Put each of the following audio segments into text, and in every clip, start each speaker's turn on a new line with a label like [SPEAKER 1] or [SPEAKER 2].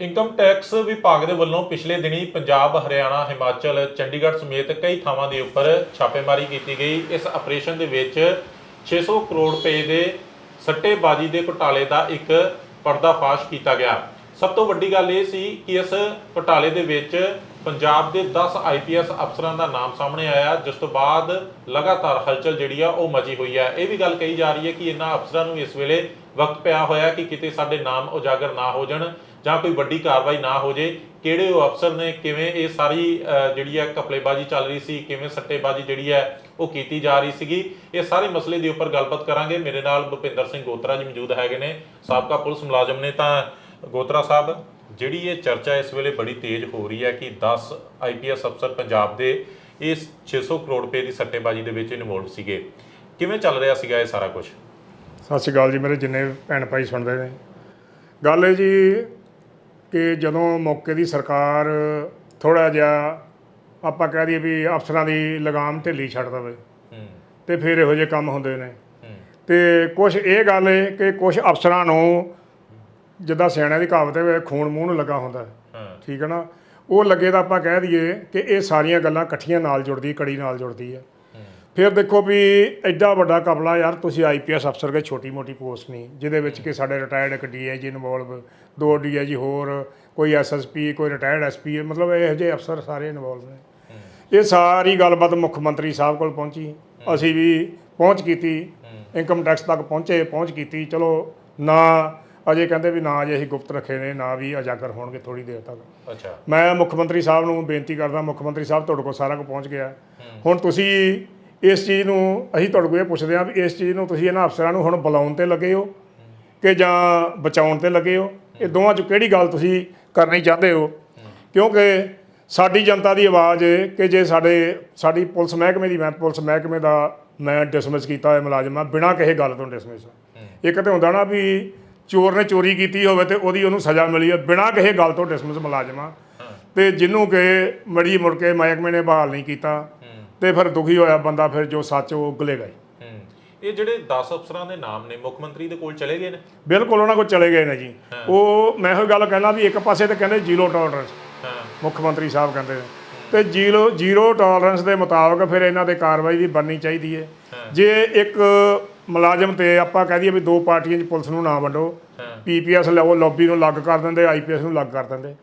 [SPEAKER 1] Income tax ਵਿਭਾਗ ਦੇ ਵੱਲੋਂ ਪਿਛਲੇ ਦਿਨੀ ਪੰਜਾਬ, ਹਰਿਆਣਾ, ਹਿਮਾਚਲ, ਚੰਡੀਗੜ੍ਹ ਸਮੇਤ ਕਈ ਥਾਵਾਂ ਦੇ ਉੱਪਰ ਛਾਪੇਮਾਰੀ ਕੀਤੀ ਗਈ। ਇਸ ਆਪਰੇਸ਼ਨ ਦੇ ਵਿੱਚ 600 ਕਰੋੜ ਰੁਪਏ ਦੇ ਸੱਟੇਬਾਜ਼ੀ ਦੇ ਘੁਟਾਲੇ ਦਾ ਇੱਕ ਪਰਦਾਫਾਸ਼ ਕੀਤਾ ਗਿਆ। ਸਭ ਤੋਂ ਵੱਡੀ ਗੱਲ ਇਹ ਸੀ ਕਿ ਇਸ ਘੁਟਾਲੇ ਦੇ ਵਿੱਚ ਪੰਜਾਬ ਦੇ 10 ਆਈਪੀਐਸ ਅਫਸਰਾਂ ਦਾ ਨਾਮ ਸਾਹਮਣੇ ਆਇਆ, ਜਿਸ ਤੋਂ ਬਾਅਦ ਲਗਾਤਾਰ ਹਲਚਲ ਜਿਹੜੀ ਆ ਉਹ ਮਚੀ ਹੋਈ ਹੈ ਇਹ ਵੀ ਗੱਲ ਕਹੀ ਜਾ ਰਹੀ ਹੈ ਕਿ ਇਹਨਾਂ ਅਫਸਰਾਂ ਨੂੰ ਇਸ ਵੇਲੇ ਵਕਤ ਪਿਆ ਹੋਇਆ ਕਿ ਕਿਤੇ ਸਾਡੇ ਨਾਮ ਉਜਾਗਰ ਨਾ ਹੋ ਜਾਣ। ਜਾਂ ਕੋਈ ਵੱਡੀ ਕਾਰਵਾਈ ਨਾ ਹੋ ਜੇ, ਕਿਹੜੇ ਉਹ ਅਫਸਰ ਨੇ, ਕਿਵੇਂ ਇਹ ਸਾਰੀ ਜਿਹੜੀ ਹੈ ਕਪਲੇਬਾਜ਼ੀ ਚੱਲ ਰਹੀ ਸੀ, ਕਿਵੇਂ ਸੱਟੇਬਾਜ਼ੀ ਜਿਹੜੀ ਹੈ ਉਹ ਕੀਤੀ ਜਾ ਰਹੀ ਸੀਗੀ, ਇਹ ਸਾਰੇ ਮਸਲੇ ਦੇ ਉੱਪਰ ਗੱਲਬਾਤ ਕਰਾਂਗੇ। ਮੇਰੇ ਨਾਲ ਭੁਪਿੰਦਰ ਸਿੰਘ ਗੋਤਰਾ ਜੀ ਮੌਜੂਦ ਹੈਗੇ ਨੇ, ਸਾਬਕਾ ਪੁਲਿਸ ਮੁਲਾਜ਼ਮ ਨੇ ਤਾਂ। ਗੋਤਰਾ ਸਾਹਿਬ, ਜਿਹੜੀ ਇਹ ਚਰਚਾ ਇਸ ਵੇਲੇ ਬੜੀ ਤੇਜ਼ ਹੋ ਰਹੀ ਹੈ ਕਿ 10 ਆਈਪੀਐਸ ਅਫਸਰ ਪੰਜਾਬ ਦੇ ਇਸ 600 ਕਰੋੜ ਰੁਪਏ ਦੀ ਸੱਟੇਬਾਜ਼ੀ ਦੇ ਵਿੱਚ ਇਨਵੋਲਵ ਸੀਗੇ। ਕਿਵੇਂ ਚੱਲ ਰਿਹਾ ਸੀਗਾ ਇਹ ਸਾਰਾ ਕੁਝ
[SPEAKER 2] ਸਤਿ ਸ਼੍ਰੀ ਅਕਾਲ ਜੀ ਮੇਰੇ ਜਿੰਨੇ ਭੈਣ ਭਾਈ ਸੁਣਦੇ ਨੇ। ਗੱਲ ਹੈ ਜੀ ਕਿ ਜਦੋਂ ਮੌਕੇ ਦੀ ਸਰਕਾਰ ਥੋੜਾ ਜਿਹਾ ਆਪਾਂ ਕਹਿ ਦਈਏ ਵੀ ਅਫਸਰਾਂ ਦੀ ਲਗਾਮ ਢਿੱਲੀ ਛੱਡ ਦਵੇ ਤੇ ਫਿਰ ਇਹੋ ਜਿਹੇ ਕੰਮ ਹੁੰਦੇ ਨੇ। ਤੇ ਕੁਝ ਇਹ ਗੱਲ ਹੈ ਕਿ ਕੁਝ ਅਫਸਰਾਂ ਨੂੰ ਜਿੱਦਾਂ ਸਿਆਣਿਆਂ ਦੀ ਕਹਾਵਤ ਹੈ ਖੂਨ ਮੂੰਹ ਨੂੰ ਲੱਗਾ ਹੁੰਦਾ ਠੀਕ ਹੈ ਨਾ? ਉਹ ਲੱਗੇ ਤਾਂ ਆਪਾਂ ਕਹਿ ਦਈਏ ਕਿ ਇਹ ਸਾਰੀਆਂ ਗੱਲਾਂ ਇਕੱਠੀਆਂ ਨਾਲ ਜੁੜਦੀ ਕੜੀ ਨਾਲ ਜੁੜਦੀ ਹੈ। ਫਿਰ ਦੇਖੋ ਵੀ ਐਡਾ ਵੱਡਾ ਕਪਲਾ ਯਾਰ ਤੁਸੀਂ ਆਈਪੀਐਸ ਅਫਸਰ ਕੇ ਛੋਟੀ ਮੋਟੀ ਪੋਸਟ ਨਹੀਂ ਜਿਹਦੇ ਵਿੱਚ ਕਿ ਸਾਡੇ ਰਿਟਾਇਰਡ ਇੱਕ ਡੀਆਈਜੀ ਇਨਵੋਲਵ ਦੋ ਡੀਆਈਜੀ ਹੋਰ ਕੋਈ ਐਸਐਸਪੀ ਕੋਈ ਰਿਟਾਇਰਡ ਐਸਪੀ ਮਤਲਬ ਇਹੋ ਜਿਹੇ ਅਫਸਰ ਸਾਰੇ ਇਨਵੋਲਵ ਨੇ। ਇਹ ਸਾਰੀ ਗੱਲਬਾਤ ਮੁੱਖ ਮੰਤਰੀ ਸਾਹਿਬ ਕੋਲ ਪਹੁੰਚੀ। ਅਸੀਂ ਵੀ ਪਹੁੰਚ ਕੀਤੀ। ਇਨਕਮ ਟੈਕਸ ਤੱਕ ਪਹੁੰਚੇ ਪਹੁੰਚ ਕੀਤੀ। ਚਲੋ ਨਾ ਅਜੇ ਕਹਿੰਦੇ ਵੀ ਨਾ ਅਜੇ ਅਸੀਂ ਗੁਪਤ ਰੱਖੇ ਨੇ ਨਾ ਵੀ ਉਜਾਗਰ ਹੋਣਗੇ ਥੋੜੀ ਦੇਰ ਤੱਕ।
[SPEAKER 1] ਅੱਛਾ।
[SPEAKER 2] ਮੈਂ ਮੁੱਖ ਮੰਤਰੀ ਸਾਹਿਬ ਨੂੰ ਬੇਨਤੀ ਕਰਦਾ ਮੁੱਖ ਮੰਤਰੀ ਸਾਹਿਬ ਤੁਹਾਡੇ ਕੋਲ ਸਾਰਾ ਕੁਝ ਪਹੁੰਚ ਗਿਆ। ਹੁਣ ਤੁਸੀਂ ਇਸ ਚੀਜ਼ ਨੂੰ ਅਸੀਂ ਤੁਹਾਡੇ ਕੋਲ ਇਹ ਪੁੱਛਦੇ ਹਾਂ ਵੀ ਇਸ ਚੀਜ਼ ਨੂੰ ਤੁਸੀਂ ਇਹਨਾਂ ਅਫਸਰਾਂ ਨੂੰ ਹੁਣ ਬੁਲਾਉਣ ਤੇ ਲੱਗੇ ਹੋ ਕਿ ਜਾਂ ਬਚਾਉਣ ਤੇ ਲੱਗੇ ਹੋ? ਇਹ ਦੋਵਾਂ ਚੋਂ ਕਿਹੜੀ ਗੱਲ ਤੁਸੀਂ ਕਰਨੀ ਚਾਹੁੰਦੇ ਹੋ? ਕਿਉਂਕਿ ਸਾਡੀ ਜਨਤਾ ਦੀ ਆਵਾਜ਼ ਕਿ ਜੇ ਸਾਡੇ, ਸਾਡੀ ਪੁਲਿਸ ਮਹਿਕਮੇ ਦੀ, ਮੈਂ ਪੁਲਿਸ ਮਹਿਕਮੇ ਦਾ ਮੈਂ ਡਿਸਮਿਸ ਕੀਤਾ ਹੋਇਆ ਮੁਲਾਜ਼ਮ ਬਿਨਾਂ ਕਿਸੇ ਗੱਲ ਤੋਂ ਡਿਸਮਿਸ ਇੱਕ ਤੇ ਹੁੰਦਾ ਨਾ ਵੀ ਚੋਰ ਨੇ ਚੋਰੀ ਕੀਤੀ ਹੋਵੇ ਤੇ ਉਹਦੀ ਉਹਨੂੰ ਸਜ਼ਾ ਮਿਲੀ ਹੈ ਬਿਨਾਂ ਕਿਸੇ ਗੱਲ ਤੋਂ ਡਿਸਮਿਸ ਮੁਲਾਜ਼ਮਾਂ ਆ ਤੇ ਜਿਹਨੂੰ ਕਿ ਮੜੀ ਮੁੜ ਕੇ ਮਹਿਕਮੇ ਨੇ ਬਹਾਲ ਨਹੀਂ ਕੀਤਾ। ਤੇ ਫਿਰ ਦੁਖੀ ਹੋਇਆ ਬੰਦਾ ਫਿਰ ਜੋ ਸੱਚ ਉਹ ਉਗਲੇਗਾ ਹੀ
[SPEAKER 1] ਹੂੰ। ਇਹ ਜਿਹੜੇ 10 ਅਫਸਰਾਂ ਦੇ ਨਾਮ ਨੇ ਮੁੱਖ ਮੰਤਰੀ ਦੇ ਕੋਲ ਚਲੇ ਗਏ ਨੇ?
[SPEAKER 2] ਬਿਲਕੁਲ ਉਹਨਾਂ ਕੋਲ ਚਲੇ ਗਏ ਨੇ ਜੀ। ਉਹ ਮੈਂ ਇਹੋ ਗੱਲ ਕਹਿਣਾ ਵੀ ਇੱਕ ਪਾਸੇ ਤੇ ਕਹਿੰਦੇ ਜ਼ੀਰੋ ਟੋਲਰੈਂਸ
[SPEAKER 1] ਹਾਂ।
[SPEAKER 2] ਮੁੱਖ ਮੰਤਰੀ ਸਾਹਿਬ ਕਹਿੰਦੇ ਨੇ। ਤੇ ਜ਼ੀਰੋ ਜ਼ੀਰੋ ਟੋਲਰੈਂਸ ਦੇ ਮੁਤਾਬਕ ਫਿਰ ਇਹਨਾਂ ਤੇ ਕਾਰਵਾਈ ਵੀ ਬਣਨੀ ਚਾਹੀਦੀ ਹੈ। ਜੇ ਇੱਕ ਮੁਲਾਜ਼ਮ ਤੇ ਆਪਾਂ ਕਹਿ ਦਈਏ ਵੀ ਦੋ ਪਾਰਟੀਆਂ 'ਚ ਪੁਲਿਸ ਨੂੰ ਨਾ ਵੰਡੋ ਪੀਪੀਐਸ ਲਵੋ ਲੌਬੀ ਨੂੰ ਲੱਗ ਕਰ ਦਿੰਦੇ ਆਈਪੀਐਸ ਨੂੰ ਲੱਗ ਕਰ ਦਿੰਦੇ।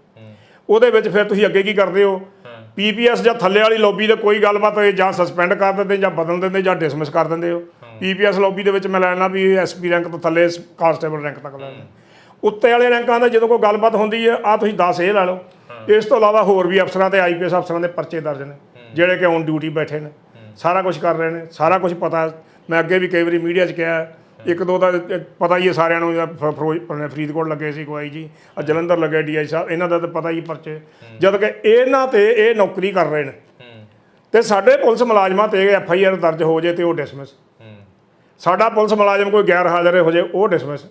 [SPEAKER 2] ਉਹਦੇ ਵਿੱਚ ਫਿਰ ਤੁਸੀਂ ਅੱਗੇ ਕੀ ਕਰਦੇ ਹੋ? ਪੀਪੀਐਸ ਜਾਂ ਥੱਲੇ ਵਾਲੀ ਲੌਬੀ ਤੇ ਕੋਈ ਗੱਲਬਾਤ ਹੋਏ ਜਾਂ ਸਸਪੈਂਡ ਕਰ ਦਿੰਦੇ ਜਾਂ ਬਦਲ ਦਿੰਦੇ ਜਾਂ ਡਿਸਮਿਸ ਕਰ ਦਿੰਦੇ ਹੋ। ਪੀਪੀਐਸ ਲੌਬੀ ਦੇ ਵਿੱਚ ਮੈਂ ਲੈਣਾ ਵੀ ਐਸਪੀ ਰੈਂਕ ਤੋਂ ਥੱਲੇ ਕਾਂਸਟੇਬਲ ਰੈਂਕ ਤੱਕ ਲੈਣਾ ਉੱਤੇ ਵਾਲੇ ਰੈਂਕਾਂ ਦਾ ਜਦੋਂ ਕੋਈ ਗੱਲਬਾਤ ਹੁੰਦੀ ਹੈ ਆ ਤੁਸੀਂ 10 ਇਹ ਲੈ ਲਓ। ਇਸ ਤੋਂ ਇਲਾਵਾ ਹੋਰ ਵੀ ਅਫਸਰਾਂ ਤੇ ਆਈਪੀਐਸ ਅਫਸਰਾਂ ਦੇ ਪਰਚੇ ਦਰਜ ਨੇ ਜਿਹੜੇ ਕਿ ਔਨ ਡਿਊਟੀ ਬੈਠੇ ਨੇ। ਸਾਰਾ ਕੁਝ ਕਰ ਰਹੇ ਨੇ ਸਾਰਾ ਕੁਝ ਪਤਾ ਮੈਂ ਅੱਗੇ ਵੀ ਕਈ ਵਾਰੀ ਮੀਡੀਆ 'ਚ ਕਿਹਾ ਇੱਕ ਦੋ ਦਾ ਪਤਾ ਹੀ ਹੈ ਸਾਰਿਆਂ ਨੂੰ ਜਾਂ ਫ- ਫਿਰੋਜ਼ ਆਪਣੇ ਫਰੀਦਕੋਟ ਲੱਗੇ ਸੀ ਕੋਈ ਜੀ ਆ ਜਲੰਧਰ ਲੱਗੇ ਡੀਆਈ ਸਾਹਿਬ ਇਹਨਾਂ ਦਾ ਤਾਂ ਪਤਾ ਹੀ ਪਰਚੇ। ਜਦ ਕਿ ਇਹਨਾਂ ਤੇ ਇਹ ਨੌਕਰੀ ਕਰ ਰਹੇ ਨੇ। ਤੇ ਸਾਡੇ ਪੁਲਿਸ ਮੁਲਾਜ਼ਮਾਂ ਤੇ ਐਫ ਆਈ ਆਰ ਦਰਜ ਹੋ ਜੇ ਤੇ ਉਹ ਡਿਸਮਿਸ ਸਾਡਾ ਪੁਲਿਸ ਮੁਲਾਜ਼ਮ ਕੋਈ ਗੈਰ ਹਾਜ਼ਰ ਹੋ ਜੇ ਉਹ ਡਿਸਮਿਸ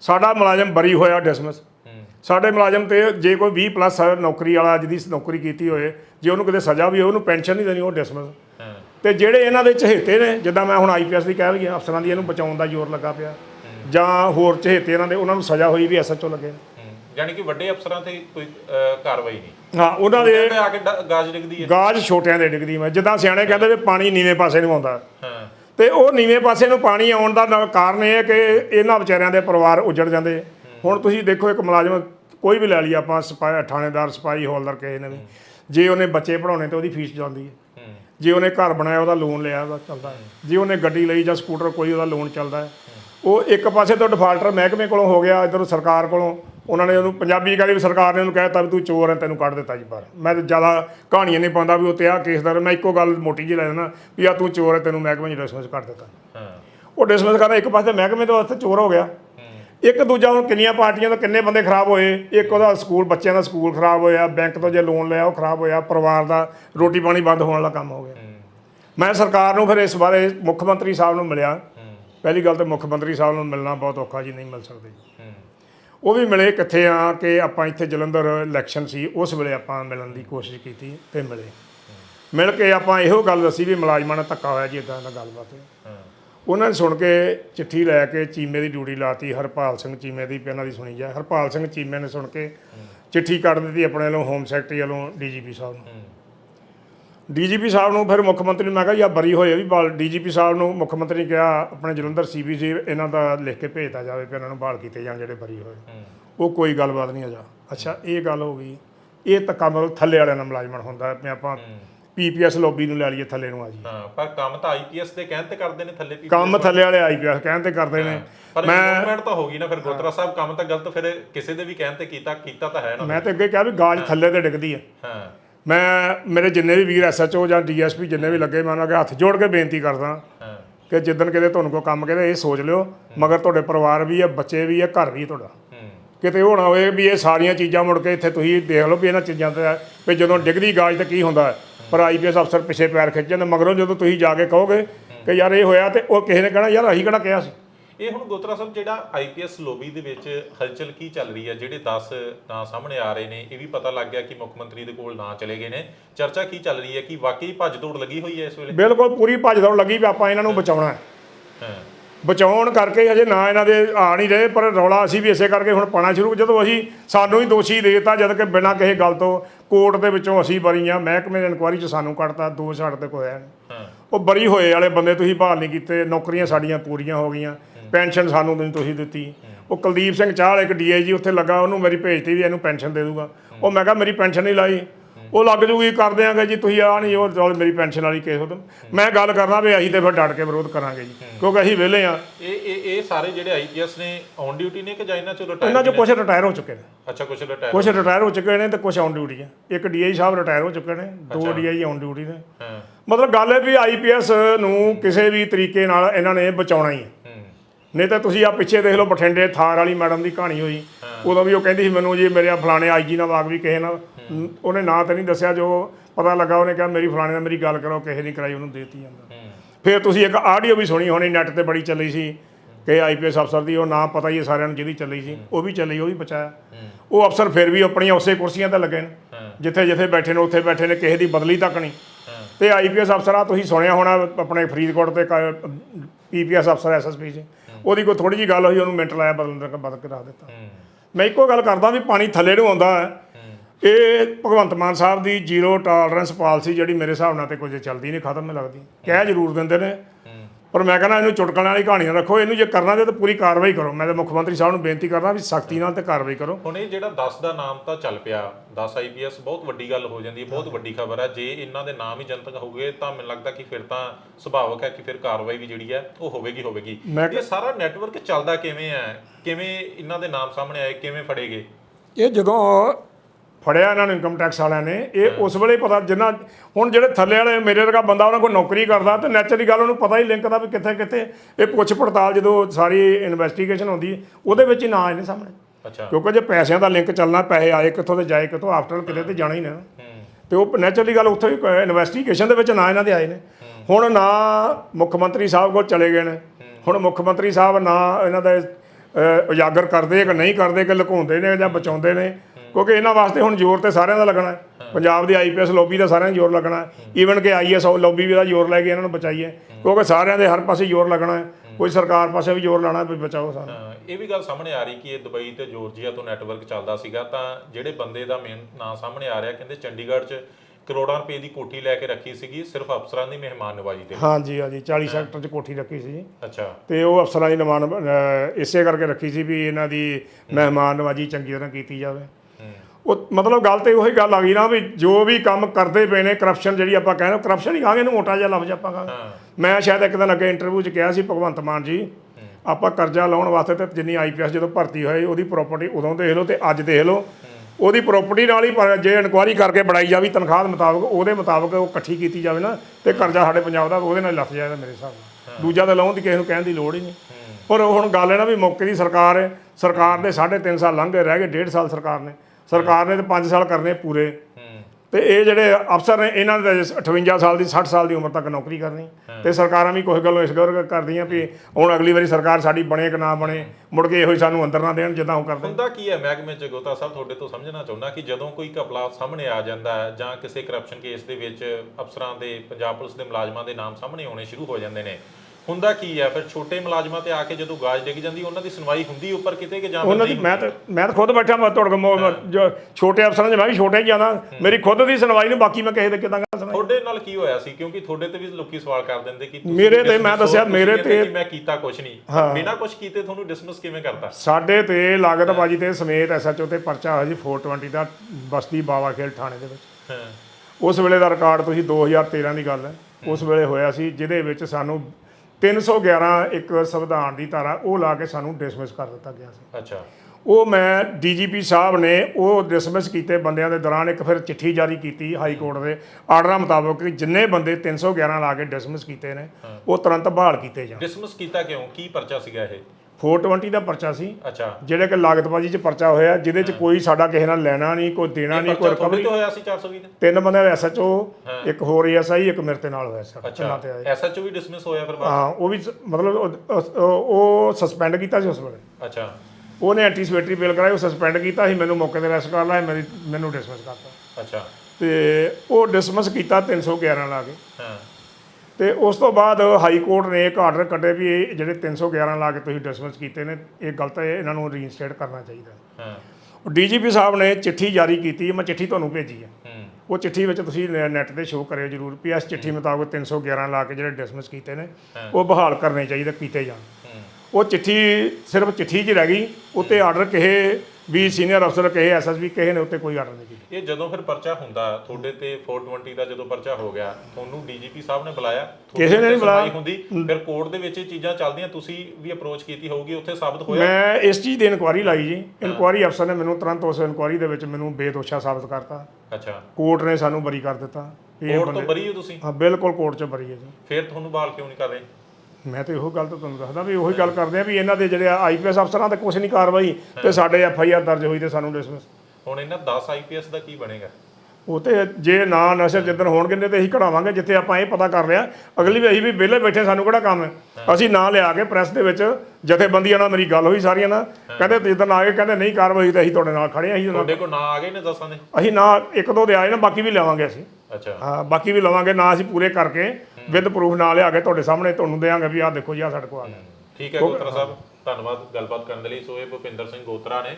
[SPEAKER 2] ਸਾਡਾ ਮੁਲਾਜ਼ਮ ਬਰੀ ਹੋਇਆ ਡਿਸਮਿਸ ਸਾਡੇ ਮੁਲਾਜ਼ਮ ਤੇ ਜੇ ਕੋਈ 20 ਪਲੱਸ ਨੌਕਰੀ ਵਾਲਾ ਜਿਹਦੀ ਨੌਕਰੀ ਕੀਤੀ ਹੋਏ ਜੇ ਉਹਨੂੰ ਕਿਤੇ ਸਜ਼ਾ ਵੀ ਹੋਏ ਉਹਨੂੰ ਪੈਨਸ਼ਨ ਨਹੀਂ ਦੇਣੀ ਉਹ ਡਿਸਮਿਸ ਤੇ ਜਿਹੜੇ ਇਹਨਾਂ ਦੇ ਚਹੇਤੇ ਨੇ ਜਿੱਦਾਂ ਮੈਂ ਹੁਣ ਆਈਪੀਐਸ ਦੀ ਕਹਿ ਲਈਏ ਅਫਸਰਾਂ ਦੀ ਇਹਨੂੰ ਬਚਾਉਣ ਦਾ ਜ਼ੋਰ ਲੱਗਾ ਪਿਆ। ਜਾਂ ਹੋਰ ਚਹੇਤੇ ਇਹਨਾਂ ਦੇ ਉਹਨਾਂ ਨੂੰ ਸਜ਼ਾ ਹੋਈ ਵੀ ਐਸਐਚਓ ਲੱਗੇ।
[SPEAKER 1] ਯਾਨੀ ਕਿ ਵੱਡੇ ਅਫਸਰਾਂ ਤੇ ਕੋਈ ਕਾਰਵਾਈ ਨਹੀਂ।
[SPEAKER 2] ਹਾਂ ਉਹਨਾਂ ਦੇ
[SPEAKER 1] ਆ ਕੇ ਗਾਜ ਡਿੱਗਦੀ ਹੈ।
[SPEAKER 2] ਗਾਜ ਛੋਟਿਆਂ ਦੇ ਡਿੱਗਦੀ ਮੈਂ। ਜਿੱਦਾਂ ਸਿਆਣੇ ਕਹਿੰਦੇ ਵੀ ਪਾਣੀ ਨੀਵੇਂ ਪਾਸੇ ਨੂੰ ਆਉਂਦਾ।
[SPEAKER 1] ਹਾਂ।
[SPEAKER 2] ਤੇ ਉਹ ਨੀਵੇਂ ਪਾਸੇ ਨੂੰ ਪਾਣੀ ਆਉਣ ਦਾ ਕਾਰਨ ਇਹ ਹੈ ਕਿ ਇਹਨਾਂ ਵਿਚਾਰਿਆਂ ਦੇ ਪਰਿਵਾਰ ਉਜੜ ਜਾਂਦੇ। ਹੁਣ ਤੁਸੀਂ ਦੇਖੋ ਇੱਕ ਮੁਲਾਜ਼ਮ ਕੋਈ ਵੀ ਲੈ ਲਈ ਆਪਾਂ ਸਿਪਾਹੀ ਥਾਣੇਦਾਰ ਸਿਪਾਹੀ ਹੌਲਦਾਰ ਕਿਸੇ ਨੇ ਵੀ। ਜੇ ਉਹਨੇ ਬੱਚੇ ਪੜਾਉਣੇ ਤੇ ਉਹਦੀ ਫੀਸ ਜਾਂਦੀ ਹੂੰ। ਜੇ ਉਹਨੇ ਘਰ ਬਣਾਇਆ ਉਹਦਾ ਲੋਨ ਲਿਆ ਉਹਦਾ ਚੱਲਦਾ ਹੈ। ਜੇ ਉਹਨੇ ਗੱਡੀ ਲਈ ਜਾਂ ਸਕੂਟਰ ਕੋਈ ਉਹਦਾ ਲੋਨ ਚੱਲਦਾ ਹੈ। ਉਹ ਇੱਕ ਪਾਸੇ ਤੋਂ ਡਿਫਾਲਟਰ ਮਹਿਕਮੇ ਕੋਲੋਂ ਹੋ ਗਿਆ ਇਧਰੋਂ ਸਰਕਾਰ ਕੋਲੋਂ। ਉਹਨਾਂ ਨੇ ਉਹਨੂੰ ਪੰਜਾਬੀ ਕਹਿੰਦੇ ਵੀ ਸਰਕਾਰ ਨੇ ਉਹਨੂੰ ਕਹਿਤਾ ਵੀ ਤੂੰ ਚੋਰ ਹੈ ਤੈਨੂੰ ਕੱਢ ਦਿੱਤਾ ਜੀ ਬਾਹਰ। ਮੈਂ ਤਾਂ ਜ਼ਿਆਦਾ ਕਹਾਣੀਆਂ ਨਹੀਂ ਪਾਉਂਦਾ ਵੀ ਉਹ ਤੇ ਆ ਕੇਸਦਾਰ ਮੈਂ ਇੱਕੋ ਗੱਲ ਮੋਟੀ ਜਿਹੀ ਲੈ ਦੇਣਾ ਵੀ ਆ ਤੂੰ ਚੋਰ ਹੈ ਤੈਨੂੰ ਮਹਿਕਮੇ ਚ ਡਿਸਮਿਸ ਕਰ ਦਿੱਤਾ।
[SPEAKER 1] ਹਾਂ।
[SPEAKER 2] ਉਹ ਡਿਸਮਿਸ ਕਰਨਾ ਇੱਕ ਪਾਸੇ ਮਹਿਕਮੇ ਤੋਂ ਵਾਸਤੇ ਚੋਰ ਹੋ ਗਿਆ। ਇੱਕ ਦੂਜਾ ਹੁਣ ਕਿੰਨੀਆਂ ਪਾਰਟੀਆਂ ਤੋਂ ਕਿੰਨੇ ਬੰਦੇ ਖਰਾਬ ਹੋਏ? ਇੱਕ ਉਹਦਾ ਸਕੂਲ ਬੱਚਿਆਂ ਦਾ ਸਕੂਲ ਖਰਾਬ ਹੋਇਆ ਬੈਂਕ ਤੋਂ ਜੇ ਲੋਨ ਲਿਆ ਉਹ ਖਰਾਬ ਹੋਇਆ ਪਰਿਵਾਰ ਦਾ ਰੋਟੀ ਪਾਣੀ ਬੰਦ ਹੋਣ ਵਾਲਾ ਕੰਮ ਹੋ ਗਿਆ। ਮੈਂ ਸਰਕਾਰ ਨੂੰ ਫਿਰ ਇਸ ਬਾਰੇ ਮੁੱਖ ਮੰਤਰੀ ਸਾਹਿਬ ਨੂੰ ਮਿਲਿਆ। ਪਹਿਲੀ ਗੱਲ ਤਾਂ ਮੁੱਖ ਮੰਤਰੀ ਸਾਹਿਬ ਨੂੰ ਮਿਲਣਾ ਬਹੁਤ ਔਖਾ ਜੀ ਨਹੀਂ ਮਿਲ ਸਕਦੇ। ਜੀ ਉਹ ਵੀ ਮਿਲੇ ਕਿੱਥੇ ਆ ਕਿ ਆਪਾਂ ਇੱਥੇ ਜਲੰਧਰ ਇਲੈਕਸ਼ਨ ਸੀ ਉਸ ਵੇਲੇ ਆਪਾਂ ਮਿਲਣ ਦੀ ਕੋਸ਼ਿਸ਼ ਕੀਤੀ ਤੇ ਮਿਲੇ। ਮਿਲ ਕੇ ਆਪਾਂ ਇਹੋ ਗੱਲ ਦੱਸੀ ਵੀ ਮੁਲਾਜ਼ਮਾਂ ਨਾਲ ਧੱਕਾ ਹੋਇਆ ਜੀ ਇਦਾਂ ਦਾ ਗੱਲਬਾਤ। ਹਾਂ। ਉਹਨਾਂ ਨੇ ਸੁਣ ਕੇ ਚਿੱਠੀ ਲੈ ਕੇ ਚੀਮੇ ਦੀ ਡਿਊਟੀ ਲਾਤੀ ਹਰਪਾਲ ਸਿੰਘ ਚੀਮੇ ਦੀ ਪਹਿਲਾਂ ਦੀ ਸੁਣੀ ਜਾ। ਹਰਪਾਲ ਸਿੰਘ ਚੀਮੇ ਨੇ ਸੁਣ ਕੇ ਚਿੱਠੀ ਕੱਢ ਦਿੱਤੀ ਆਪਣੇ ਵੱਲੋਂ ਹੋਮ ਸੈਕਟਰੀ ਵੱਲੋਂ ਡੀਜੀਪੀ ਸਾਹਿਬ ਨੂੰ। ਡੀਜੀਪੀ ਸਾਹਿਬ ਨੂੰ ਫਿਰ ਮੁੱਖ ਮੰਤਰੀ ਨੂੰ ਮੈਂ ਕਿਹਾ ਯਾ ਬਰੀ ਹੋਏ ਵੀ ਡੀਜੀਪੀ ਸਾਹਿਬ ਨੂੰ ਮੁੱਖ ਮੰਤਰੀ ਨੇ ਕਿਹਾ ਆਪਣੇ ਜਲੰਧਰ ਸੀਬੀਸੀ ਇਹਨਾਂ ਦਾ ਲਿਖ ਕੇ ਭੇਜਤਾ ਜਾਵੇ ਕਿ ਇਹਨਾਂ ਨੂੰ ਬਹਾਲ ਕੀਤੇ ਜਾਣ ਜਿਹੜੇ ਬਰੀ ਹੋਏ। ਉਹ ਕੋਈ ਗੱਲਬਾਤ ਨਹੀਂ ਅਜਾ ਅੱਛਾ ਇਹ ਗੱਲ ਹੋ ਗਈ। ਇਹ ਧੱਕਾ ਮਤਲਬ ਥੱਲੇ ਵਾਲਿਆਂ ਨਾਲ ਮੁਲਾਜ਼ਮਣ ਹੁੰਦਾ ਹੈ। ਆਪਾਂ ਪੀਪੀਐਸ ਲੌਬੀ ਨੂੰ ਲੈ ਲਈਏ ਥੱਲੇ ਨੂੰ ਆ ਜੀ।
[SPEAKER 1] ਹਾਂ ਪਰ ਕੰਮ ਤਾਂ ਆਈਪੀਐਸ ਦੇ ਕਹਿਣ ਤੇ ਕਰਦੇ ਨੇ ਥੱਲੇ ਵੀ
[SPEAKER 2] ਕੰਮ ਥੱਲੇ ਵਾਲੇ ਆਈਪੀਐਸ ਕਹਿਣ ਤੇ ਕਰਦੇ ਨੇ।
[SPEAKER 1] ਪਰ ਇਨਵੋਲਵਮੈਂਟ ਤਾਂ ਹੋ ਗਈ ਨਾ ਫਿਰ ਗੋਤਰਾ ਸਾਹਿਬ ਕੰਮ ਤਾਂ ਗਲਤ ਫਿਰ ਕਿਸੇ ਦੇ ਵੀ ਕਹਿਣ ਤੇ ਕੀਤਾ ਕੀਤਾ ਤਾਂ ਹੈ ਨਾ।
[SPEAKER 2] ਮੈਂ ਤੇ ਅੱਗੇ ਕਿਹਾ ਵੀ ਗਾਜ ਥੱਲੇ ਤੇ ਡਿੱਗਦੀ ਹੈ
[SPEAKER 1] ਹਾਂ।
[SPEAKER 2] ਮੈਂ ਮੇਰੇ ਜਿੰਨੇ ਵੀ ਵੀਰ ਐਸਐਚਓ ਜਾਂ ਡੀਐਸਪੀ ਜਿੰਨੇ ਵੀ ਲੱਗੇ ਮੈਂ ਉਹਨਾਂ ਅੱਗੇ ਹੱਥ ਜੋੜ ਕੇ ਬੇਨਤੀ ਕਰਦਾ
[SPEAKER 1] ਹਾਂ।
[SPEAKER 2] ਕਿ ਜਿੱਦਣ ਕਿਤੇ ਤੁਹਾਨੂੰ ਕੋਈ ਕੰਮ ਕਹਿੰਦੇ ਇਹ ਸੋਚ ਲਿਓ ਮਗਰ ਤੁਹਾਡੇ ਪਰਿਵਾਰ ਵੀ ਹੈ ਬੱਚੇ ਵੀ ਹੈ ਘਰ ਵੀ ਤੁਹਾਡਾ। ਕਿਤੇ ਨਾ ਹੋਵੇ ਵੀ ਇਹ ਸਾਰੀਆਂ ਚੀਜ਼ਾਂ ਮੁੜ ਕੇ ਇੱਥੇ ਤੁਸੀਂ ਦੇਖ ਲਓ ਵੀ ਇਹਨਾਂ ਚੀਜ਼ਾਂ ਤੇ ਵੀ ਜਦੋਂ ਡਿੱਗਦੀ ਗਾਜ ਤੇ ਕੀ ਹੁੰਦਾ ਹੈ। ਪਰ ਆਈਪੀਐਸ ਅਫਸਰ ਪਿੱਛੇ ਪੈਰ ਖਿੱਚ ਜਾਂਦੇ ਮਗਰੋਂ ਜਦੋਂ ਤੁਸੀਂ ਜਾ ਕੇ ਕਹੋਗੇ ਕਿ ਯਾਰ ਇਹ ਹੋਇਆ ਤੇ ਉਹ ਕਿਸੇ ਨੇ ਕਹਿਣਾ ਯਾਰ ਅਸੀਂ ਕਿਹੜਾ ਕਿਹਾ ਸੀ?
[SPEAKER 1] ਇਹ ਹੁਣ ਗੋਤਰਾ ਸਾਹਿਬ ਜਿਹੜਾ ਆਈਪੀਐਸ ਲੋਬੀ ਦੇ ਵਿੱਚ ਹਲਚਲ ਕੀ ਚੱਲ ਰਹੀ ਹੈ ਜਿਹੜੇ 10 ਨਾਂ ਸਾਹਮਣੇ ਆ ਰਹੇ ਨੇ ਇਹ ਵੀ ਪਤਾ ਲੱਗ ਗਿਆ ਕਿ ਮੁੱਖ ਮੰਤਰੀ ਦੇ ਕੋਲ ਨਾਂ ਚਲੇ ਗਏ ਨੇ। ਚਰਚਾ ਕੀ ਚੱਲ ਰਹੀ ਹੈ ਕਿ ਵਾਕਈ ਭੱਜ ਦੌੜ ਲੱਗੀ ਹੋਈ ਹੈ ਇਸ ਵੇਲੇ?
[SPEAKER 2] ਬਿਲਕੁਲ ਪੂਰੀ ਭੱਜ ਦੌੜ ਲੱਗੀ ਵੀ ਆਪਾਂ ਇਹਨਾਂ ਨੂੰ ਬਚਾਉਣਾ ਹੈ।
[SPEAKER 1] ਹਾਂ।
[SPEAKER 2] ਬਚਾਉਣ ਕਰਕੇ ਹਜੇ ਨਾ ਇਹਨਾਂ ਦੇ ਆ ਨਹੀਂ ਰਹੇ ਪਰ ਰੌਲਾ ਅਸੀਂ ਵੀ ਇਸੇ ਕਰਕੇ ਹੁਣ ਪਾਣਾ ਸ਼ੁਰੂ ਜਦੋਂ ਅਸੀਂ ਸਾਨੂੰ ਹੀ ਦੋਸ਼ੀ ਦਿੱਤਾ ਜਦ ਕਿ ਬਿਨਾਂ ਕਿਸੇ ਗੱਲ ਤੋਂ ਕੋਰਟ ਦੇ ਵਿੱਚੋਂ ਅਸੀਂ ਬਰੀ ਆ ਮਹਿਕਮੇ ਦੀ ਇਨਕੁਆਰੀ 'ਚ ਸਾਨੂੰ ਕੱਢਤਾ ਦੋ ਸਾਡੇ ਤੇ ਹਾਂ ਉਹ ਬਰੀ ਹੋਏ ਵਾਲੇ ਬੰਦੇ ਤੁਸੀਂ ਬਹਾਲ ਨਹੀਂ ਕੀਤੇ ਨੌਕਰੀਆਂ ਸਾਡੀਆਂ ਪੂਰੀਆਂ ਹੋ ਗਈਆਂ ਪੈਨਸ਼ਨ ਸਾਨੂੰ ਨਹੀਂ ਤੁਸੀਂ ਦਿੱਤੀ। ਉਹ ਕੁਲਦੀਪ ਸਿੰਘ ਚਾਹਲ ਇੱਕ ਡੀਆਈਜੀ ਉੱਥੇ ਲੱਗਾ ਉਹਨੂੰ ਮੇਰੀ ਭੇਜਤੀ ਵੀ ਇਹਨੂੰ ਪੈਨਸ਼ਨ ਦੇ ਦੂਗਾ। ਉਹ ਮੈਂ ਕਿਹਾ ਮੇਰੀ ਪੈਨਸ਼ਨ ਨਹੀਂ ਲਾਈ। ਉਹ ਲੱਗ ਜੂਗੀ ਕਰ ਦਿਆਂਗੇ ਜੀ ਤੁਸੀਂ ਆ ਨਹੀਂ ਉਹ ਚਲੋ ਮੇਰੀ ਪੈਨਸ਼ਨ ਵਾਲੀ ਕੇਸ ਹੋ ਮੈਂ ਗੱਲ ਕਰਨਾ ਵੀ ਅਸੀਂ ਤੇ ਫਿਰ ਡਟ ਕੇ ਵਿਰੋਧ ਕਰਾਂਗੇ ਜੀ ਕਿਉਂਕਿ ਅਸੀਂ ਵਿਹਲੇ ਆ।
[SPEAKER 1] ਇਹ ਇਹ ਇਹ ਸਾਰੇ ਜਿਹੜੇ ਆਈਪੀਐਸ ਨੇ ਔਨ ਡਿਊਟੀ ਨੇ ਕਿ ਜਾਂ ਇਹਨਾਂ ਚੋਂ ਰਿਟਾਇਰ
[SPEAKER 2] ਇਹਨਾਂ ਚੋਂ ਕੁਝ ਰਿਟਾਇਰ ਹੋ ਚੁੱਕੇ ਨੇ।
[SPEAKER 1] ਅੱਛਾ ਕੁਝ ਰਿਟਾਇਰ
[SPEAKER 2] ਕੁਝ ਰਿਟਾਇਰ ਹੋ ਚੁੱਕੇ ਨੇ ਤੇ ਕੁਝ ਔਨ ਡਿਊਟੀ ਹੈ ਇੱਕ ਡੀਆਈ ਸਾਹਿਬ ਰਿਟਾਇਰ ਹੋ ਚੁੱਕੇ ਨੇ ਦੋ ਡੀਆਈ ਔਨ ਡਿਊਟੀ ਨੇ। ਮਤਲਬ ਗੱਲ ਹੈ ਵੀ ਆਈਪੀਐਸ ਨੂੰ ਕਿਸੇ ਵੀ ਤਰੀਕੇ ਨਾਲ ਇਹਨਾਂ ਨੇ ਬਚਾਉਣਾ ਹੈ ਹੂੰ ਨਹੀਂ ਤਾਂ ਤੁਸੀਂ ਆ ਪਿੱਛੇ ਦੇਖ ਲਓ ਬਠਿੰਡੇ ਥਾਰ ਵਾਲੀ ਮੈਡਮ ਦੀ ਕਹਾਣੀ ਹੋਈ। ਉਦੋਂ ਵੀ ਉਹ ਕਹਿੰਦੀ ਸੀ ਮੈਨੂੰ ਜੀ ਮੇਰੇ ਆ ਫਲਾਣੇ ਆਈਜੀ ਨਾਲ ਵਾਗ ਵੀ ਕਿਸੇ ਨਾਲ। ਉਹਨੇ ਨਾਂ ਤਾਂ ਨਹੀਂ ਦੱਸਿਆ ਜੋ ਪਤਾ ਲੱਗਾ ਉਹਨੇ ਕਿਹਾ ਮੇਰੀ ਫਲਾਣੇ ਨਾਲ ਮੇਰੀ ਗੱਲ ਕਰੋ ਕਿਸੇ ਦੀ ਕਰਾਈ ਉਹਨੂੰ ਦੇਤੀ ਜਾਂਦਾ। ਫਿਰ ਤੁਸੀਂ ਇੱਕ ਆਡੀਓ ਵੀ ਸੁਣੀ ਹੋਣੀ ਨੈਟ ਤੇ ਬੜੀ ਚੱਲੀ ਸੀ ਕਿ ਆਈਪੀਐਸ ਅਫਸਰ ਦੀ ਉਹ ਨਾਂ ਪਤਾ ਹੀ ਹੈ ਸਾਰਿਆਂ ਨੂੰ ਜਿਹਦੀ ਚੱਲੀ ਸੀ ਉਹ ਵੀ ਚੱਲੀ ਉਹ ਵੀ ਬਚਾਇਆ। ਉਹ ਅਫਸਰ ਫਿਰ ਵੀ ਆਪਣੀਆਂ ਉਸੇ ਕੁਰਸੀਆਂ ਤੇ ਲੱਗੇ ਨੇ। ਜਿੱਥੇ ਜਿੱਥੇ ਬੈਠੇ ਨੇ ਉੱਥੇ ਬੈਠੇ ਨੇ ਕਿਸੇ ਦੀ ਬਦਲੀ ਤੱਕ ਨਹੀਂ। ਤੇ ਆਈਪੀਐਸ ਅਫਸਰ ਆ ਤੁਸੀਂ ਸੁਣਿਆ ਹੋਣਾ ਆਪਣੇ ਫਰੀਦਕੋਟ ਤੇ ਪੀਪੀਐਸ ਅਫਸਰ ਐਸਐਸਪੀ ਜੀ ਉਹਦੀ ਕੋਈ ਥੋੜੀ ਜੀ ਗੱਲ ਹੋਈ ਉਹਨੂੰ ਮਿੰਟ ਲਾਇਆ ਬਦਲਣ ਤੱਕ ਬਦਲ ਕੇ ਰੱਖ ਦਿੱਤਾ ਮੈਂ ਇੱਕੋ ਗੱਲ ਕਰਦਾ ਵੀ ਪਾਣੀ ਥੱਲੇ ਨੂੰ ਆਉਂਦਾ ਹੈ। ਇਹ ਭਗਵੰਤ ਮਾਨ ਸਾਹਿਬ ਦੀ ਜ਼ੀਰੋ ਟਾਲਰੈਂਸ ਪਾਲਿਸੀ ਜਿਹੜੀ ਮੇਰੇ ਹਿਸਾਬ ਨਾਲ ਤੇ ਕੁਝ ਚੱਲਦੀ ਨਹੀਂ ਖਤਮ ਨਹੀਂ ਲੱਗਦੀ। ਕਹਿ ਜ਼ਰੂਰ ਦਿੰਦੇ ਨੇ ਪਰ ਮੈਂ ਕਹਿੰਦਾ ਇਹਨੂੰ ਚੁਟਕਣ ਵਾਲੀ ਕਹਾਣੀਆਂ ਰੱਖੋ ਇਹਨੂੰ ਜੇ ਕਰਨਾ ਤੇ ਤਾਂ ਪੂਰੀ ਕਾਰਵਾਈ ਕਰੋ। ਮੈਂ ਤਾਂ ਮੁੱਖ ਮੰਤਰੀ ਸਾਹਿਬ ਨੂੰ ਬੇਨਤੀ ਕਰਦਾ ਵੀ ਸਖਤੀ ਨਾਲ ਤੇ ਕਾਰਵਾਈ ਕਰੋ।
[SPEAKER 1] ਹੁਣ ਇਹ ਜਿਹੜਾ 10 ਦਾ ਨਾਮ ਤਾਂ ਚੱਲ ਪਿਆ 10 ਆਈਪੀਐਸ ਬਹੁਤ ਵੱਡੀ ਗੱਲ ਹੋ ਜਾਂਦੀ ਹੈ ਬਹੁਤ ਵੱਡੀ ਖਬਰ ਹੈ। ਜੇ ਇਹਨਾਂ ਦੇ ਨਾਮ ਹੀ ਜਨਤਕ ਹੋ ਗਏ ਤਾਂ ਮੈਨੂੰ ਲੱਗਦਾ ਕਿ ਫਿਰ ਤਾਂ ਸੁਭਾਵਕ ਹੈ ਕਿ ਫਿਰ ਕਾਰਵਾਈ ਵੀ ਜਿਹੜੀ ਹੈ ਉਹ ਹੋਵੇਗੀ ਹੋਵੇਗੀ।
[SPEAKER 2] ਮੈਂ
[SPEAKER 1] ਇਹ ਸਾਰਾ ਨੈਟਵਰਕ ਚੱਲਦਾ ਕਿਵੇਂ ਹੈ? ਕਿਵੇਂ ਇਹਨਾਂ ਦੇ ਨਾਮ ਸਾਹਮਣੇ ਆਏ ਕਿਵੇਂ ਫੜੇਗੇ
[SPEAKER 2] ਇਹ ਜਦੋਂ ਫੜਿਆ ਇਹਨਾਂ ਨੂੰ ਇਨਕਮ ਟੈਕਸ ਵਾਲਿਆਂ ਨੇ ਇਹ ਉਸ ਵੇਲੇ ਪਤਾ ਜਿੰਨਾ ਹੁਣ ਜਿਹੜੇ ਥੱਲੇ ਵਾਲੇ ਮੇਰੇ ਵਰਗਾ ਬੰਦਾ ਉਹਨਾਂ ਕੋਲ ਨੌਕਰੀ ਕਰਦਾ ਤੇ ਨੈਚੁਰਲੀ ਗੱਲ ਉਹਨੂੰ ਪਤਾ ਹੀ ਲਿੰਕ ਦਾ ਵੀ ਕਿੱਥੇ ਕਿੱਥੇ। ਇਹ ਪੁੱਛ ਪੜਤਾਲ ਜਦੋਂ ਸਾਰੀ ਇਨਵੈਸਟੀਗੇਸ਼ਨ ਹੁੰਦੀ ਉਹਦੇ ਵਿੱਚ ਹੀ ਨਾ ਆਏ ਨੇ ਸਾਹਮਣੇ।
[SPEAKER 1] ਅੱਛਾ।
[SPEAKER 2] ਕਿਉਂਕਿ ਜੇ ਪੈਸਿਆਂ ਦਾ ਲਿੰਕ ਚੱਲਣਾ ਪੈਸੇ ਆਏ ਕਿੱਥੋਂ ਤੇ ਜਾਏ ਕਿੱਥੋਂ ਆਫਟਰ ਕਿਤੇ ਤੇ ਜਾਣਾ ਹੀ ਨਾ। ਤੇ ਉਹ ਨੈਚੁਰਲੀ ਗੱਲ ਉੱਥੇ ਇਨਵੈਸਟੀਗੇਸ਼ਨ ਦੇ ਵਿੱਚ ਨਾ ਇਹਨਾਂ ਦੇ ਆਏ ਨੇ। ਹੁਣ ਨਾ ਮੁੱਖ ਮੰਤਰੀ ਸਾਹਿਬ ਕੋਲ ਚਲੇ ਗਏ ਨੇ। ਹੁਣ ਮੁੱਖ ਮੰਤਰੀ ਸਾਹਿਬ ਨਾ ਇਹਨਾਂ ਦਾ ਉਜਾਗਰ ਕਰਦੇ ਕਿ ਨਹੀਂ ਕਰਦੇ ਕਿ ਲੁਕਾਉਂਦੇ ਨੇ ਜਾਂ ਬਚਾਉਂਦੇ ਨੇ। ਕਿਉਂਕਿ ਇਹਨਾਂ ਵਾਸਤੇ ਹੁਣ ਜ਼ੋਰ ਤੇ ਸਾਰਿਆਂ ਦਾ ਲੱਗਣਾ ਹੈ। ਪੰਜਾਬ ਦੀ ਆਈਪੀਐਸ ਲੌਬੀ ਦਾ ਸਾਰਿਆਂ ਦਾ ਜ਼ੋਰ ਲੱਗਣਾ ਹੈ। ਈਵਨ ਕਿ ਆਈਐਸ ਲੌਬੀ ਵੀ ਦਾ ਜ਼ੋਰ ਲੈ ਕੇ ਇਹਨਾਂ ਨੂੰ ਬਚਾਈਏ। ਕਿਉਂਕਿ ਸਾਰਿਆਂ ਦੇ ਹਰ ਪਾਸੇ ਜ਼ੋਰ ਲੱਗਣਾ ਹੈ। ਕੋਈ ਸਰਕਾਰ ਪਾਸੇ ਵੀ ਜ਼ੋਰ ਲਾਣਾ ਵੀ ਬਚਾਓ
[SPEAKER 1] ਹਾਂ, ਇਹ ਵੀ ਗੱਲ ਸਾਹਮਣੇ ਆ ਰਹੀ ਕਿ ਇਹ ਦੁਬਈ ਤੇ ਜਾਰਜੀਆ ਤੋਂ ਨੈਟਵਰਕ ਚੱਲਦਾ ਸੀਗਾ ਤਾਂ ਜਿਹੜੇ ਬੰਦੇ ਦਾ ਮੇਨ ਨਾਂ ਸਾਹਮਣੇ ਆ ਰਿਹਾ ਕਹਿੰਦੇ ਚੰਡੀਗੜ੍ਹ 'ਚ ਕਰੋੜਾਂ ਰੁਪਏ ਦੀ ਕੋਠੀ ਲੈ ਕੇ ਰੱਖੀ ਸੀਗੀ ਸਿਰਫ ਅਫਸਰਾਂ ਦੀ ਮਹਿਮਾਨ ਨਵਾਜ਼ੀ ਤੇ।
[SPEAKER 2] ਹਾਂਜੀ ਹਾਂਜੀ 40 ਸੈਕਟਰ 'ਚ ਕੋਠੀ ਰੱਖੀ ਸੀ।
[SPEAKER 1] ਅੱਛਾ।
[SPEAKER 2] ਤੇ ਉਹ ਅਫਸਰਾਂ ਦੀ ਨਿਮਾਨ ਇਸੇ ਕਰਕੇ ਰੱਖੀ ਸੀ ਵੀ ਇਹਨਾਂ ਦੀ ਮਹਿਮਾਨ ਨਵਾਜੀ ਚੰਗੀ ਤਰ੍ਹਾਂ ਕੀਤੀ ਜਾਵੇ। ਉਹ ਮਤਲਬ ਗੱਲ ਤੇ ਉਹੀ ਗੱਲ ਆ ਗਈ ਨਾ ਵੀ ਜੋ ਵੀ ਕੰਮ ਕਰਦੇ ਪਏ ਨੇ ਕਰਪਸ਼ਨ ਜਿਹੜੀ ਆਪਾਂ ਕਹਿੰਦੇ ਕਰਪਸ਼ਨ ਹੀ ਕਹਾਂਗੇ ਇਹਨੂੰ ਮੋਟਾ ਜਿਹਾ ਲਫ਼ਜ਼ ਆਪਾਂ ਕਹਾਂਗੇ ਮੈਂ ਸ਼ਾਇਦ ਇੱਕ ਦਿਨ ਅੱਗੇ ਇੰਟਰਵਿਊ 'ਚ ਕਿਹਾ ਸੀ ਭਗਵੰਤ ਮਾਨ ਜੀ ਆਪਾਂ ਕਰਜ਼ਾ ਲਾਉਣ ਵਾਸਤੇ ਤੇ ਜਿੰਨੀ ਆਈਪੀਐਸ ਜਦੋਂ ਭਰਤੀ ਹੋਈ ਉਹਦੀ ਪ੍ਰਾਪਰਟੀ ਉਦੋਂ ਦੇਖ ਲਓ ਤੇ ਅੱਜ ਦੇਖ ਲਓ। ਉਹਦੀ ਪ੍ਰਾਪਰਟੀ ਨਾਲ ਹੀ ਜੇ ਇਨਕੁਆਇਰੀ ਕਰਕੇ ਬਣਾਈ ਜਾਵੇ ਤਨਖਾਹ ਦੇ ਮੁਤਾਬਕ ਉਹਦੇ ਮੁਤਾਬਕ ਉਹ ਇਕੱਠੀ ਕੀਤੀ ਜਾਵੇ ਨਾ ਤੇ ਕਰਜ਼ਾ ਸਾਡੇ ਪੰਜਾਬ ਦਾ ਉਹਦੇ ਨਾਲ ਲੱਥ ਜਾਏਗਾ ਮੇਰੇ ਹਿਸਾਬ ਨਾਲ। ਦੂਜਾ ਤਾਂ ਲਾਉਣ ਦੀ ਕਿਸੇ ਨੂੰ ਕਹਿਣ ਦੀ ਲੋੜ ਹੀ ਨਹੀਂ। ਪਰ ਹੁਣ ਗੱਲ ਹੈ ਨਾ ਵੀ ਮੌਕੇ ਦੀ ਸਰਕਾਰ ਹੈ ਸਰਕਾਰ ਦੇ 3.5 ਸਾਲ ਲੰਘ ਗਏ ਰਹਿ ਗਏ 1.5 ਸਾਲ ਸਰਕਾਰ ਨੇ। ਸਰਕਾਰ ਨੇ ਤੇ 5 ਸਾਲ ਕਰਨੇ ਪੂਰੇ। ਤੇ ਇਹ ਜਿਹੜੇ ਅਫਸਰ ਨੇ ਇਹਨਾਂ ਦੇ 58 ਸਾਲ ਦੀ 60 ਸਾਲ ਦੀ ਉਮਰ ਤੱਕ ਨੌਕਰੀ ਕਰਨੀ। ਤੇ ਸਰਕਾਰਾਂ ਵੀ ਕੁਝ ਗੱਲੋਂ ਇਸ ਗੱਲ ਕਰਦੀਆਂ ਵੀ ਹੁਣ ਅਗਲੀ ਵਾਰੀ ਸਰਕਾਰ ਸਾਡੀ ਬਣੇ ਕਿ ਨਾ ਬਣੇ ਮੁੜ ਕੇ ਇਹੋ ਹੀ ਸਾਨੂੰ ਅੰਦਰ ਨਾ ਦੇਣ ਜਿੱਦਾਂ ਉਹ ਕਰਦੇ।
[SPEAKER 1] ਹੁੰਦਾ ਕੀ ਹੈ ਮਹਿਕਮੇ ਚ ਗੋਤਾ ਸਾਹਿਬ ਤੁਹਾਡੇ ਤੋਂ ਸਮਝਣਾ ਚਾਹੁੰਦਾ ਕਿ ਜਦੋਂ ਕੋਈ ਘਪਲਾ ਸਾਹਮਣੇ ਆ ਜਾਂਦਾ ਹੈ ਜਾਂ ਕਿਸੇ ਕਰਪਸ਼ਨ ਕੇਸ ਦੇ ਵਿੱਚ ਅਫਸਰਾਂ ਦੇ ਪੰਜਾਬ ਪੁਲਿਸ ਦੇ ਮੁਲਾਜ਼ਮਾਂ ਦੇ ਨਾਮ ਸਾਹਮਣੇ ਆਉਣੇ ਸ਼ੁਰੂ ਹੋ ਜਾਂਦੇ ਨੇ ਹੁੰਦਾ ਕੀ ਹੈ ਫਿਰ ਛੋਟੇ ਮੁਲਾਜ਼ਮਾਂ ਤੇ ਆ ਕੇ ਜਦੋਂ ਗਾਜ ਡਿੱਗ ਜਾਂਦੀ ਉਹਨਾਂ ਦੀ ਸੁਣਵਾਈ ਹੁੰਦੀ ਉੱਪਰ ਕਿਤੇ ਕਿ ਜਾਂ
[SPEAKER 2] ਉਹਨਾਂ ਦੀ ਮੈਂ ਤਾਂ ਮੈਂ ਤਾਂ ਖੁਦ ਬੈਠਾ ਮੈਂ ਤੁਹਾਡੇ ਕੋਲ ਛੋਟੇ ਅਫਸਰਾਂ 'ਚ ਮੈਂ ਵੀ ਛੋਟੇ ਹੀ ਜਾਣਾ ਮੇਰੀ ਖੁਦ ਦੀ ਸੁਣਵਾਈ ਨਹੀਂ ਬਾਕੀ ਮੈਂ ਕਿਸੇ ਦੇ ਕਿਦਾਂ ਕਰ ਸੁਣਾਈ
[SPEAKER 1] ਤੁਹਾਡੇ ਨਾਲ ਕੀ ਹੋਇਆ ਸੀ? ਕਿਉਂਕਿ ਤੁਹਾਡੇ ਤੇ ਵੀ ਲੋਕੀ ਸਵਾਲ ਕਰ ਦਿੰਦੇ ਕਿ ਤੁਸੀਂ
[SPEAKER 2] ਮੇਰੇ ਤੇ ਮੈਂ ਦੱਸਿਆ, ਮੇਰੇ ਤੇ-
[SPEAKER 1] ਮੈਂ ਕੀਤਾ ਕੁਝ ਨਹੀਂ। ਬਿਨਾਂ ਕੁਝ ਕੀਤੇ ਤੁਹਾਨੂੰ ਡਿਸਮਿਸ ਕਿਵੇਂ ਕਰਤਾ?
[SPEAKER 2] ਸਾਡੇ ਤੇ ਲਾਗਤਬਾਜੀ ਤੇ ਸਮੇਤ ਐਸਐਚਓ ਤੇ ਪਰਚਾ ਹੋਇਆ ਜੀ 420 ਦਾ ਬਸਤੀ ਬਾਵਾ ਖੇਲ ਥਾਣੇ ਦੇ ਵਿੱਚ। ਉਸ ਵੇਲੇ ਦਾ ਰਿਕਾਰਡ ਤੁਸੀਂ 2013 ਦੀ ਗੱਲ ਹੈ। ਉਸ ਵੇਲੇ ਹੋਇਆ ਸੀ ਜਿਹਦੇ ਵਿੱਚ ਸਾਨੂੰ 311 ਇੱਕ ਸੰਵਿਧਾਨ ਦੀ ਧਾਰਾ ਉਹ ਲਾ ਕੇ ਸਾਨੂੰ ਡਿਸਮਿਸ ਕਰ ਦਿੱਤਾ ਗਿਆ ਸੀ।
[SPEAKER 1] ਅੱਛਾ।
[SPEAKER 2] ਉਹ ਮੈਂ ਡੀਜੀਪੀ ਸਾਹਿਬ ਨੇ ਉਹ ਡਿਸਮਿਸ ਕੀਤੇ ਬੰਦਿਆਂ ਦੇ ਦੌਰਾਨ ਇੱਕ ਫਿਰ ਚਿੱਠੀ ਜਾਰੀ ਕੀਤੀ ਹਾਈ ਕੋਰਟ ਦੇ ਆਰਡਰਾਂ ਮੁਤਾਬਕ ਕਿ ਜਿੰਨੇ ਬੰਦੇ 311 ਲਾ ਕੇ ਡਿਸਮਿਸ ਕੀਤੇ ਨੇ ਉਹ ਤੁਰੰਤ ਬਹਾਲ ਕੀਤੇ ਜਾਣ।
[SPEAKER 1] ਡਿਸਮਿਸ ਕੀਤਾ ਕਿਉਂ? ਕੀ ਪਰਚਾ ਸੀਗਾ ਇਹ?
[SPEAKER 2] 420 ਦਾ ਪਰਚਾ ਸੀ।
[SPEAKER 1] ਅੱਛਾ।
[SPEAKER 2] ਜਿਹੜੇ ਕਿ ਲਾਗਤਬਾਜੀ 'ਚ ਪਰਚਾ ਹੋਇਆ ਜਿਹਦੇ 'ਚ ਕੋਈ ਸਾਡਾ ਕਿਸੇ ਨਾਲ ਲੈਣਾ ਨਹੀਂ ਕੋਈ ਦੇਣਾ ਨਹੀਂ ਕੋਈ ਰਿਕਵਰੀ
[SPEAKER 1] ਤੋਂ ਹੋਇਆ ਸੀ 420 ਦੇ
[SPEAKER 2] ਤਿੰਨ ਬੰਦੇ ਦਾ ਐਸਐਚਓ ਇੱਕ ਹੋਰ ਐਸਆਈ ਇੱਕ ਮੇਰੇ ਤੇ ਨਾਲ ਹੋਇਆ ਸਰ
[SPEAKER 1] ਅੱਛਾ।
[SPEAKER 2] ਤੇ
[SPEAKER 1] ਐਸਐਚਓ ਵੀ ਡਿਸਮਿਸ ਹੋਇਆ ਫਿਰ ਬਾਅਦ
[SPEAKER 2] ਹਾਂ ਉਹ ਵੀ ਮਤਲਬ ਉਹ- ਸਸਪੈਂਡ ਕੀਤਾ ਸੀ ਉਸ ਵੇਲੇ।
[SPEAKER 1] ਅੱਛਾ।
[SPEAKER 2] ਉਹਨੇ ਐਂਟੀਸਪੇਟਰੀ ਬਿੱਲ ਕਰਾਇਆ ਉਹ ਸਸਪੈਂਡ ਕੀਤਾ ਸੀ ਮੈਨੂੰ ਮੌਕੇ ਤੇ ਅਰੈਸਟ ਕਰ ਲਿਆ ਮੇਰੀ ਮੈਨੂੰ ਡਿਸਮਿਸ ਕਰਤਾ।
[SPEAKER 1] ਅੱਛਾ।
[SPEAKER 2] ਤੇ ਉਹ ਡਿਸਮਿਸ ਕੀਤਾ 311 ਲਾ ਕੇ।
[SPEAKER 1] ਹਾਂ।
[SPEAKER 2] ਤੇ ਉਸ ਤੋਂ ਬਾਅਦ ਹਾਈ ਕੋਰਟ ਨੇ ਇੱਕ ਆਰਡਰ ਕੱਢੇ ਵੀ ਇਹ ਜਿਹੜੇ 311 ਲਾ ਕੇ ਤੁਸੀਂ ਡਿਸਮਿਸ ਕੀਤੇ ਨੇ ਇਹ ਗਲਤ ਹੈ ਇਹਨਾਂ ਨੂੰ ਰੀਇਨਸਟੇਟ ਕਰਨਾ ਚਾਹੀਦਾ।
[SPEAKER 1] ਹਾਂ।
[SPEAKER 2] ਡੀਜੀਪੀ ਸਾਹਿਬ ਨੇ ਚਿੱਠੀ ਜਾਰੀ ਕੀਤੀ ਮੈਂ ਚਿੱਠੀ ਤੁਹਾਨੂੰ ਭੇਜੀ ਹੈ। ਉਹ ਚਿੱਠੀ ਵਿੱਚ ਤੁਸੀਂ ਨੈਟ ਤੇ ਸ਼ੋਅ ਕਰਿਓ ਜਰੂਰ ਵੀ ਇਸ ਚਿੱਠੀ ਮੁਤਾਬਕ 311 ਲਾ ਕੇ ਜਿਹੜੇ ਡਿਸਮਿਸ ਕੀਤੇ ਨੇ ਉਹ ਬਹਾਲ ਕਰਨੇ ਚਾਹੀਦੇ ਕੀਤੇ ਜਾਣ। ਉਹ ਚਿੱਠੀ ਸਿਰਫ ਚਿੱਠੀ 'ਚ ਰਹਿ ਗਈ ਉੱਤੇ ਆਰਡਰ ਕਿਸੇ ਵੀ ਸੀਨੀਅਰ ਅਫਸਰ ਕਿਸੇ ਐਸਐਸਪੀ ਕਿਸੇ ਨੇ ਉੱਤੇ ਕੋਈ ਆਰਡਰ ਨਹੀਂ ਕੀਤਾ।
[SPEAKER 1] ਇਹ ਜਦੋਂ ਫਿਰ ਪਰਚਾ ਹੁੰਦਾ ਤੁਹਾਡੇ ਤੇ 420 ਦਾ ਜਦੋਂ ਪਰਚਾ ਹੋ ਗਿਆ ਤੁਹਾਨੂੰ ਡੀਜੀਪੀ ਸਾਹਿਬ ਨੇ ਬੁਲਾਇਆ? ਤੁਹਾਡੀ
[SPEAKER 2] ਕਿਸੇ ਨੇ ਨਹੀਂ
[SPEAKER 1] ਸੁਣਵਾਈ
[SPEAKER 2] ਬੁਲਾਇਆ।
[SPEAKER 1] ਹੁੰਦੀ ਫਿਰ ਕੋਰਟ ਦੇ ਵਿੱਚ ਇਹ ਚੀਜ਼ਾਂ ਚੱਲਦੀਆਂ ਤੁਸੀਂ ਵੀ ਅਪਰੋਚ ਕੀਤੀ ਹੋਊਗੀ ਉੱਥੇ ਸਾਬਤ ਹੋਇਆ?
[SPEAKER 2] ਮੈਂ ਇਸ ਚੀਜ਼ ਦੀ ਇਨਕੁਆਰੀ ਲਾਈ ਜੀ। ਇਨਕੁਆਰੀ ਅਫਸਰ ਨੇ ਮੈਨੂੰ ਤੁਰੰਤ ਉਸ ਇਨਕੁਆਰੀ ਦੇ ਵਿੱਚ ਮੈਨੂੰ ਬੇਦੋਸ਼ਾ ਸਾਬਤ ਕਰਤਾ।
[SPEAKER 1] ਅੱਛਾ।
[SPEAKER 2] ਕੋਰਟ ਨੇ ਸਾਨੂੰ ਬਰੀ ਕਰ ਦਿੱਤਾ। ਇਹ
[SPEAKER 1] ਕੋਰਟ ਤੋਂ ਬਰੀ ਹੋ ਤੁਸੀਂ?
[SPEAKER 2] ਹਾਂ ਬਿਲਕੁਲ ਕੋਰਟ 'ਚ ਬਰੀ ਹੈ ਜੀ।
[SPEAKER 1] ਫਿਰ ਤੁਹਾਨੂੰ ਬਾਲ ਕਿਉਂ ਨਹੀਂ ਕਰ ਰਹੇ?
[SPEAKER 2] ਮੈਂ ਤੇ ਇਹੋ ਗੱਲ ਤਾਂ ਤੁਹਾਨੂੰ ਦੱਸਦਾ ਵੀ ਉਹੀ ਗੱਲ ਕਰਦੇ ਆ ਵੀ ਇਹਨਾਂ ਦੇ ਜਿਹੜੇ ਆਈਪੀਐਸ ਅਫਸਰਾਂ ਤੇ ਕੁਝ ਨਹੀਂ ਕਾਰਵਾਈ ਤੇ ਸਾਡੇ ਐਫਆਈਆਰ ਦਰਜ ਹੋਈ ਤੇ ਸਾਨੂੰ ਡਿਸਮਿਸ
[SPEAKER 1] ਹੁਣ ਇਹਨਾਂ 10 ਆਈਪੀਐਸ ਦਾ ਕੀ ਬਣੇਗਾ?
[SPEAKER 2] ਉਹ ਤੇ ਜੇ ਨਾ ਨਸ਼ਰ ਜਿੱਦਣ ਹੋਣਗੇ ਨੇ ਤੇ ਅਸੀਂ ਕਢਾਵਾਂਗੇ ਜਿੱਥੇ ਆਪਾਂ ਇਹ ਪਤਾ ਕਰ ਲਿਆ। ਅਗਲੀ ਵੀ ਅਸੀਂ ਵੀ ਵਿਹਲੇ ਬੈਠੇ ਸਾਨੂੰ ਕਿਹੜਾ ਕੰਮ ਹੈ? ਅਸੀਂ ਨਾਂ ਲਿਆ ਕੇ ਪ੍ਰੈਸ ਦੇ ਵਿੱਚ ਜਥੇਬੰਦੀਆਂ ਨਾਲ ਮੇਰੀ ਗੱਲ ਹੋਈ ਸਾਰੀਆਂ ਨਾਲ। ਕਹਿੰਦੇ ਜਿੱਦਣ ਆ ਕੇ ਕਹਿੰਦੇ ਨਹੀਂ ਕਾਰਵਾਈ ਤੇ ਅਸੀਂ ਤੁਹਾਡੇ ਨਾਲ ਖੜੇ ਹਾਂ ਅਸੀਂ
[SPEAKER 1] ਤੁਹਾਡੇ ਕੋਲ ਨਾਂ ਆ ਗਏ ਨੇ ਦਸਾਂ ਦੇ?
[SPEAKER 2] ਅਸੀਂ ਨਾ ਇੱਕ ਦੋ ਦੇ ਆਏ ਨਾ ਬਾਕੀ ਵੀ ਲਿਆਵਾਂਗੇ ਅਸੀਂ।
[SPEAKER 1] ਅੱਛਾ।
[SPEAKER 2] ਹਾਂ ਬਾਕੀ ਵੀ ਲਵਾਂਗੇ ਨਾ ਅਸੀਂ ਪੂਰੇ ਕਰਕੇ ਵਿਦ ਪ੍ਰੂਫ ਨਾਲ ਲਿਆ ਕੇ ਤੁਹਾਡੇ ਸਾਹਮਣੇ ਤੁਹਾਨੂੰ ਦੇਵਾਂਗੇ ਵੀ ਆਹ ਦੇਖੋ ਜੀ ਆਹ ਸਾਡੇ ਕੋਲ ਆ ਗਿਆ।
[SPEAKER 1] ਠੀਕ ਹੈ ਗੋਤਰਾ ਸਾਹਿਬ ਧੰਨਵਾਦ ਗੱਲਬਾਤ ਕਰਨ ਦੇ ਲਈ। ਸੋ ਇਹ ਭੁਪਿੰਦਰ ਸਿੰਘ ਗੋਤਰਾ ਨੇ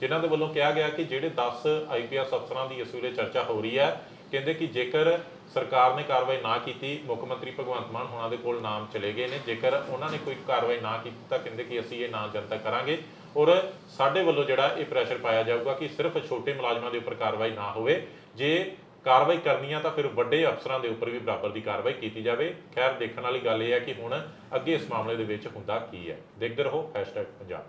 [SPEAKER 1] ਜਿਨ੍ਹਾਂ ਦੇ ਵੱਲੋਂ ਕਿਹਾ ਗਿਆ ਕਿ ਜਿਹੜੇ 10 ਆਈਪੀਐਸ ਅਫਸਰਾਂ ਦੀ ਇਸ ਵੇਲੇ ਚਰਚਾ ਹੋ ਰਹੀ ਹੈ ਕਹਿੰਦੇ ਕਿ ਜੇਕਰ ਸਰਕਾਰ ਨੇ ਕਾਰਵਾਈ ਨਾ ਕੀਤੀ ਮੁੱਖ ਮੰਤਰੀ ਭਗਵੰਤ ਮਾਨ ਹੋਣਾ ਦੇ ਕੋਲ ਨਾਮ ਚਲੇ ਗਏ ਨੇ ਜੇਕਰ ਉਹਨਾਂ ਨੇ ਕੋਈ ਕਾਰਵਾਈ ਨਾ ਕੀਤੀ ਤਾਂ ਕਹਿੰਦੇ ਕਿ ਅਸੀਂ ਇਹ ਨਾਂ ਜਨਤਕ ਕਰਾਂਗੇ। ਔਰ ਸਾਡੇ ਵੱਲੋਂ ਜਿਹੜਾ ਇਹ ਪ੍ਰੈਸ਼ਰ ਪਾਇਆ ਜਾਊਗਾ ਕਿ ਸਿਰਫ ਛੋਟੇ ਮੁਲਾਜ਼ਮਾਂ ਦੇ ਉੱਪਰ ਕਾਰਵਾਈ ਨਾ ਹੋਵੇ ਜੇ ਕਾਰਵਾਈ ਕਰਨੀ ਆ ਤਾਂ ਫਿਰ ਵੱਡੇ ਅਫਸਰਾਂ ਦੇ ਉੱਪਰ ਵੀ ਬਰਾਬਰ ਦੀ ਕਾਰਵਾਈ ਕੀਤੀ ਜਾਵੇ। ਖੈਰ, ਦੇਖਣ ਵਾਲੀ ਗੱਲ ਇਹ ਹੈ ਕਿ ਹੁਣ ਅੱਗੇ ਇਸ ਮਾਮਲੇ ਦੇ ਵਿੱਚ ਹੁੰਦਾ ਕੀ ਹੈ। ਦੇਖਦੇ ਰਹੋ #ਪੰਜਾਬ।